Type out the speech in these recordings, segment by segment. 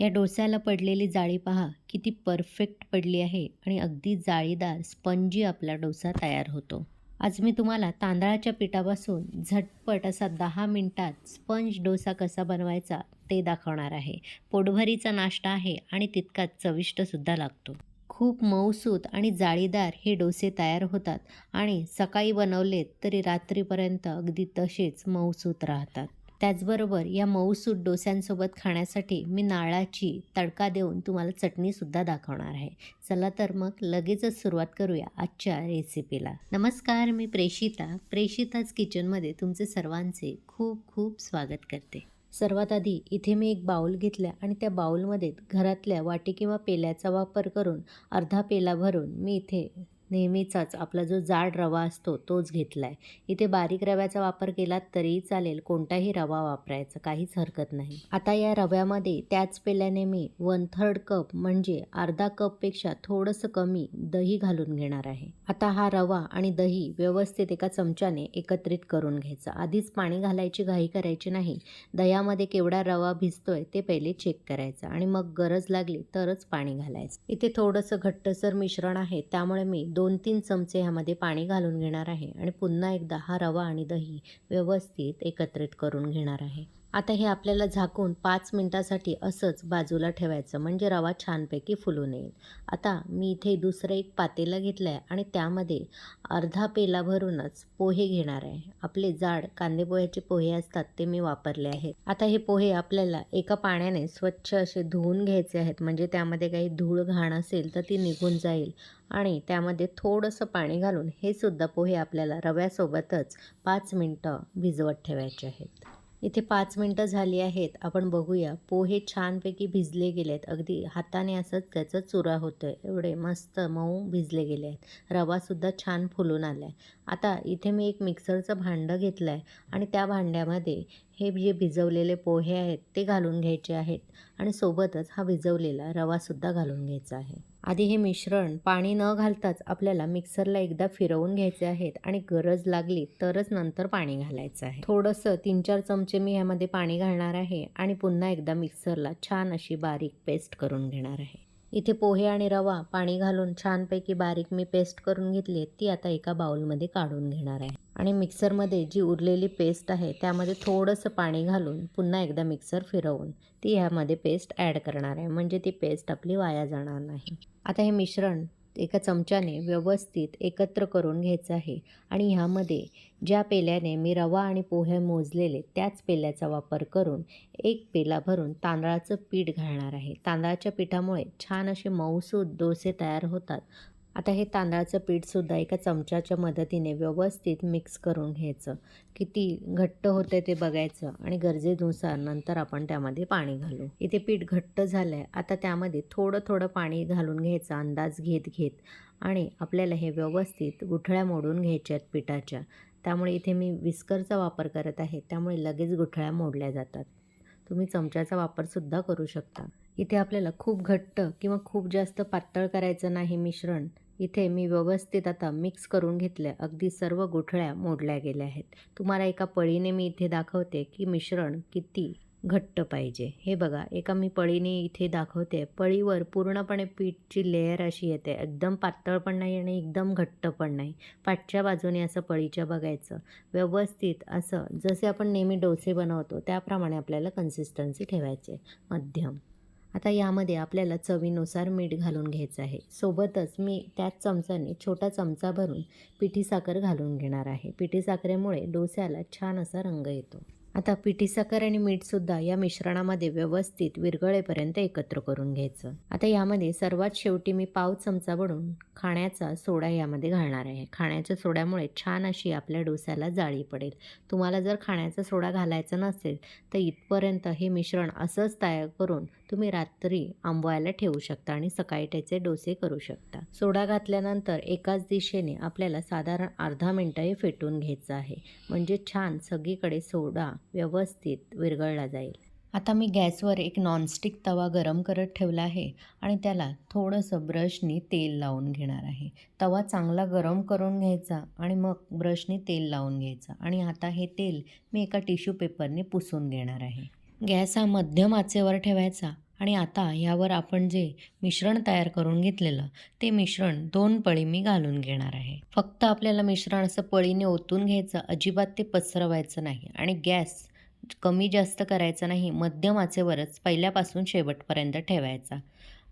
या डोस्याला पडलेली जाळी पहा किती परफेक्ट पडली आहे आणि अगदी जाळीदार स्पंजी आपला डोसा तयार होतो. आज मी तुम्हाला तांदळाच्या पिठापासून झटपट असा दहा मिनटात स्पंज डोसा कसा बनवायचा ते दाखवणार आहे. पोटभरीचा नाश्ता आहे आणि तितकाच चविष्टसुद्धा लागतो. खूप मऊसूत आणि जाळीदार हे डोसे तयार होतात आणि सकाळी बनवलेत तरी रात्रीपर्यंत अगदी तसेच मऊसूत राहतात. त्याचबरोबर या मऊसूत डोस्यांसोबत खाण्यासाठी मी नाळाची तडका देऊन तुम्हाला चटणीसुद्धा दाखवणार आहे. चला तर मग लगेचच सुरुवात करूया आजच्या रेसिपीला नमस्कार मी प्रेषिता प्रेषिताच किचनमध्ये तुमचे सर्वांचे खूप खूप स्वागत करते. सर्वात आधी इथे मी एक बाऊल घेतला आणि त्या बाऊलमध्ये घरातल्या वाटी किंवा पेल्याचा वापर करून अर्धा पेला भरून मी इथे नेहमीचाच आपला जो जाड रवा असतो तोच घेतला आहे इथे बारीक रव्याचा वापर केला तरीही चालेल कोणताही रवा वापरायचा काहीच हरकत नाही. आता या रव्यामध्ये त्याच पेल्याने मी वन थर्ड कप म्हणजे अर्धा कपपेक्षा थोडंसं कमी दही घालून घेणार आहे. आता हा रवा आणि दही व्यवस्थित एका चमच्याने एकत्रित करून घ्यायचा. आधीच पाणी घालायची घाई करायची नाही. दह्यामध्ये केवढा रवा भिजतोय ते पहिले चेक करायचं आणि मग गरज लागली तरच पाणी घालायचं. इथे थोडंसं घट्टसर मिश्रण आहे त्यामुळे मी दोन तीन चमचे ह्यामध्ये पाणी घालून घेणार आहे आणि पुन्हा एकदा हा रवा आणि दही व्यवस्थित एकत्रित करून घेणार आहे. आता हे आपल्याला झाकून पाच मिनटासाठी असंच बाजूला ठेवायचं. म्हणजे रवा छानपैकी फुलून येईल. आता मी इथे दुसरं एक पातेलं घेतलं आहे आणि त्यामध्ये अर्धा पेला भरूनच पोहे घेणार आहे. आपले जाड कांदेपोह्याचे पोहे असतात ते मी वापरले आहेत. आता हे पोहे आपल्याला एका पाण्याने स्वच्छ असे धुवून घ्यायचे आहेत. म्हणजे त्यामध्ये काही धूळ घाण असेल तर ती निघून जाईल. आणि त्यामध्ये थोडंसं पाणी घालून हे सुद्धा पोहे आपल्याला रव्यासोबतच पाच मिनटं भिजवत ठेवायचे आहेत. इथे पाच मिनटं झाली आहेत. आपण बघूया. पोहे छानपैकी भिजले गेले आहेत अगदी हाताने असंच त्याचं चुरा होतं आहे एवढे मस्त मऊ भिजले गेले आहेत. रवासुद्धा छान फुलून आला आहे आता इथे मी एक मिक्सरचं भांडं घेतलं आहे आणि त्या भांड्यामध्ये हे जे भिजवलेले पोहे आहेत ते घालून घ्यायचे आहेत आणि सोबतच हा भिजवलेला रवासुद्धा घालून घ्यायचा आहे. आधी हे मिश्रण पाणी न घालताच आपल्याला मिक्सरला एकदा फिरवून घ्यायचे आहेत आणि गरज लागली तरच नंतर पाणी घालायचं आहे. थोडंसं तीन चार चमचे मी ह्यामध्ये पाणी घालणार आहे आणि पुन्हा एकदा मिक्सरला छान अशी बारीक पेस्ट करून घेणार आहे. इथे पोहे आणि रवा पाणी घालून छानपैकी बारीक मी पेस्ट करून घेतली ती आता एका बाउलमध्ये काढून घेणार आहे. आणि मिक्सरमध्ये जी उरलेली पेस्ट आहे त्यामध्ये थोडंसं पाणी घालून पुन्हा एकदा मिक्सर फिरवून ती ह्यामध्ये पेस्ट ॲड करणार आहे. म्हणजे ती पेस्ट आपली वाया जाणार नाही. आता हे मिश्रण एका चमच्याने व्यवस्थित एकत्र करून घ्यायचं आहे. आणि ह्यामध्ये ज्या पेल्याने मी रवा आणि पोहे मोजलेले त्याच पेल्याचा वापर करून एक पेला भरून तांदळाचं पीठ घालणार आहे. तांदळाच्या पिठामुळे छान असे मऊसूद डोसे तयार होतात. आता हे तांदळाचं पीठसुद्धा एका चमच्याच्या मदतीने व्यवस्थित मिक्स करून घ्यायचं. किती घट्ट होते ते बघायचं आणि गरजेनुसार नंतर आपण त्यामध्ये पाणी घालू. इथे पीठ घट्ट झालं आहे आता त्यामध्ये थोडं थोडं पाणी घालून घ्यायचं अंदाज घेत घेत. आणि आपल्याला हे व्यवस्थित गुठळ्या मोडून घ्यायच्या आहेत पिठाच्या. त्यामुळे इथे मी विस्करचा वापर करत आहे त्यामुळे लगेच गुठळ्या मोडल्या जातात. तुम्ही चमच्याचा वापरसुद्धा करू शकता. इथे आपल्याला खूप घट्ट किंवा खूप जास्त पातळ करायचं नाही मिश्रण. इथे मी व्यवस्थित आता मिक्स करून घेतलं अगदी सर्व गुठळ्या मोडल्या गेल्या आहेत. तुम्हाला एका पळीने मी इथे दाखवते की मिश्रण किती घट्ट पाहिजे. हे बघा एका मी पळीने इथे दाखवते. पळीवर पूर्णपणे पीठची लेअर अशी येते. एकदम पातळ पण नाही आणि एकदम घट्ट पण नाही. पाठच्या बाजूने असं पळीच्या बघायचं. व्यवस्थित असं जसे आपण नेहमी डोसे बनवतो त्याप्रमाणे आपल्याला कन्सिस्टन्सी ठेवायचे. मध्यम. आता यामध्ये आपल्याला चवीनुसार मीठ घालून घ्यायचं आहे. सोबतच मी त्याच चमचाने छोटा चमचा भरून पिठी साखर घालून घेणार आहे. पिठी साखरेमुळे डोस्याला छान असा रंग येतो. आता पिठी साखर आणि मीठसुद्धा या मिश्रणामध्ये व्यवस्थित विरघळेपर्यंत एकत्र करून घ्यायचं. आता यामध्ये सर्वात शेवटी मी पाव चमचा भरून खाण्याचा सोडा यामध्ये घालणार आहे. खाण्याच्या सोड्यामुळे छान अशी आपल्या डोस्याला जाळी पडेल. तुम्हाला जर खाण्याचा सोडा घालायचा नसेल तर इथपर्यंत हे मिश्रण असंच तयार करून तुम्ही रात्री आंबवायला ठेवू शकता आणि सकाळी त्याचे डोसे करू शकता. सोडा घातल्यानंतर एकाच दिशेने आपल्याला साधारण अर्धा मिनटं हे फेटून घ्यायचं आहे. म्हणजे छान सगळीकडे सोडा व्यवस्थित विरघळला जाईल. आता मी गॅसवर एक नॉनस्टिक तवा गरम करत ठेवला आहे आणि त्याला थोडंसं ब्रशनी तेल लावून घेणार आहे. तवा चांगला गरम करून घ्यायचा आणि मग ब्रशनी तेल लावून घ्यायचं आणि आता हे तेल मी एका टिश्यू पेपरने पुसून घेणार आहे. गॅस हा मध्यम आचेवर ठेवायचा आणि आता ह्यावर आपण जे मिश्रण तयार करून घेतलेलं ते मिश्रण दोन पळी मी घालून घेणार आहे. फक्त आपल्याला मिश्रण असं पळीने ओतून घ्यायचं अजिबात ते पसरवायचं नाही आणि गॅस कमी जास्त करायचा नाही मध्यम आचेवरच पहिल्यापासून शेवटपर्यंत ठेवायचा.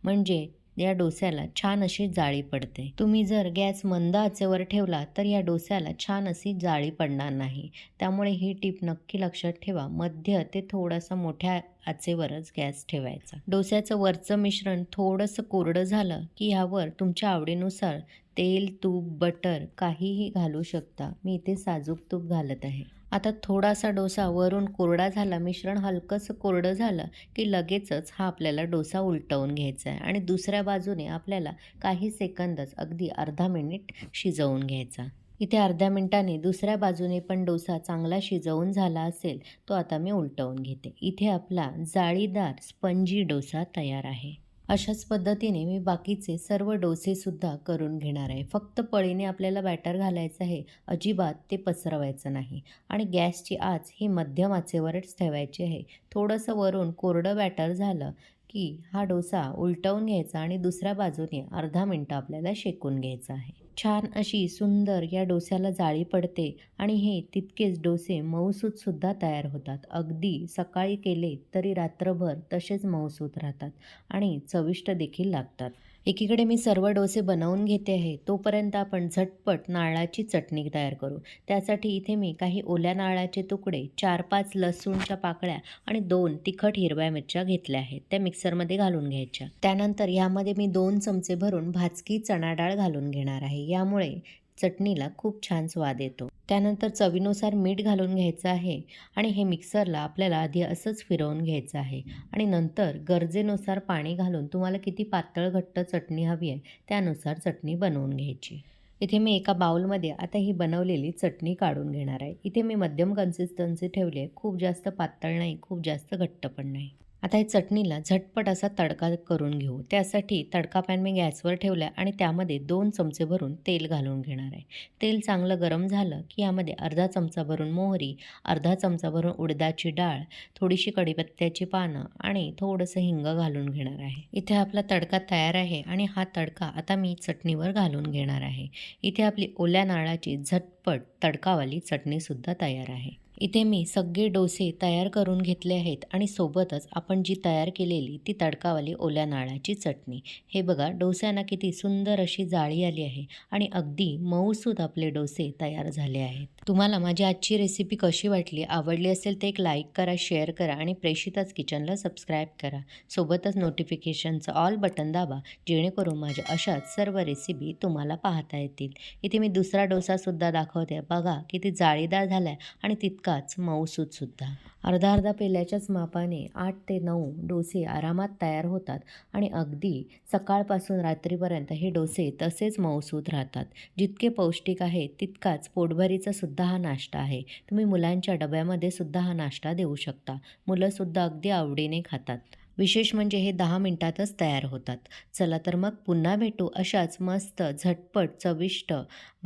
म्हणजे या डोस्याला छान अशी जाळी पडते. तुम्ही जर गॅस मंद आचेवर ठेवला तर या डोस्याला छान अशी जाळी पडणार नाही. त्यामुळे ही टीप नक्की लक्षात ठेवा. मध्य ते थोडासा मोठ्या आचेवरच गॅस ठेवायचा. डोस्याचं वरचं मिश्रण थोडंसं कोरडं झालं की ह्यावर तुमच्या आवडीनुसार तेल तूप बटर काहीही घालू शकता. मी इथे साजूक तूप घालत आहे. आता थोडासा डोसा वरून कोरडा झाला मिश्रण हलकंसं कोरडं झालं की लगेचच हा आपल्याला डोसा उलटवून घ्यायचा आहे आणि दुसऱ्या बाजूने आपल्याला काही सेकंदच अगदी अर्धा मिनिट शिजवून घ्यायचा. इथे अर्ध्या मिनिटाने दुसऱ्या बाजूने पण डोसा चांगला शिजवून झाला असेल तो आता मी उलटवून घेते. इथे आपला जाळीदार स्पंजी डोसा तयार आहे. अशाच पद्धतीने मी बाकीचे सर्व डोसेसुद्धा करून घेणार आहे. फक्त पळीने आपल्याला बॅटर घालायचं आहे अजिबात ते पसरवायचं नाही. आणि गॅसची आच ही मध्यम आचेवरच ठेवायची आहे. थोडंसं वरून कोरडं बॅटर झालं की हा डोसा उलटवून घ्यायचा आणि दुसऱ्या बाजूने अर्धा मिनटं आपल्याला शेकून घ्यायचा आहे. छान अशी सुंदर या डोस्याला जाळी पडते आणि हे तितकेच डोसे मऊसूतसुद्धा तयार होतात. अगदी सकाळी केले तरी रात्रभर तसेच मऊसूत राहतात आणि चविष्ट देखील लागतात. एकीकडे मी सर्व डोसे बनवून घेते आहे तोपर्यंत आपण झटपट नारळाची चटणी तयार करू. त्यासाठी इथे मी काही ओल्या नारळाचे तुकडे चार पाच लसूणच्या पाकळ्या आणि दोन तिखट हिरव्या मिरच्या घेतल्या आहेत. त्या मिक्सरमध्ये घालून घ्यायच्या. त्यानंतर यामध्ये मी दोन चमचे भरून भाजकी चणा डाळ घालून घेणार आहे. यामुळे चटणीला खूप छान स्वाद येतो. त्यानंतर चवीनुसार मीठ घालून घ्यायचं आहे आणि हे मिक्सरला आपल्याला आधी असंच फिरवून घ्यायचं आहे. आणि नंतर गरजेनुसार पाणी घालून तुम्हाला किती पातळ घट्ट चटणी हवी आहे त्यानुसार चटणी बनवून घ्यायची. इथे मी एका बाउलमध्ये आता ही बनवलेली चटणी काढून घेणार आहे. इथे मी मध्यम कन्सिस्टन्सी ठेवली आहे. खूप जास्त पातळ नाही खूप जास्त घट्ट पण नाही. आता हे चटणीला झटपट असा तडका करून घेऊ. त्यासाठी तडका पॅन मी गॅसवर ठेवला आणि त्यामध्ये दोन चमचे भरून तेल घालून घेणार आहे. तेल चांगलं गरम झालं की यामध्ये अर्धा चमचा भरून मोहरी अर्धा चमचा भरून उडदाची डाळ थोडीशी कढीपत्त्याची पानं आणि थोडंसं हिंग घालून घेणार आहे. इथे आपला तडका तयार आहे आणि हा तडका आता मी चटणीवर घालून घेणार आहे. इथे आपली ओल्या नारळाची झटपट तडकावाली चटणीसुद्धा तयार आहे. इथे मी सगळे डोसे तयार करून घेतले आहेत आणि सोबतच आपण जी तयार केलेली ती तडकावाली ओल्या नारळाची चटणी. हे बघा डोस्यांना किती सुंदर अशी जाळी आली आहे आणि अगदी मऊसूद आपले डोसे तयार झाले आहेत. तुम्हाला माझी आजची रेसिपी कशी वाटली आवडली असेल तर एक लाईक करा शेअर करा आणि प्रेषिताच किचनला सबस्क्राईब करा. सोबतच नोटिफिकेशनचं ऑल बटन दाबा जेणेकरून माझ्या अशाच सर्व रेसिपी तुम्हाला पाहता येतील. इथे मी दुसरा डोसासुद्धा दाखवते. बघा किती जाळीदार झाला आहे आणि तितकाच मऊसूदसुद्धा अर्धा अर्धा पेल्याच्याच मापाने आठ ते नऊ डोसे आरामात तयार होतात आणि अगदी सकाळपासून रात्रीपर्यंत हे डोसे तसेच मऊसूद राहतात. जितके पौष्टिक आहे तितकाच पोटभरीचा सुद्धा हा नाश्ता आहे. तुम्ही मुलांच्या डब्यामध्ये सुद्धा हा नाश्ता देऊ शकता. मुलंसुद्धा अगदी आवडीने खातात. विशेष म्हणजे हे दहा मिनटातच तयार होतात. चला तर मग पुन्हा भेटू अशाच मस्त झटपट चविष्ट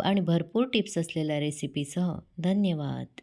आणि भरपूर टिप्स असलेल्या रेसिपीसह धन्यवाद.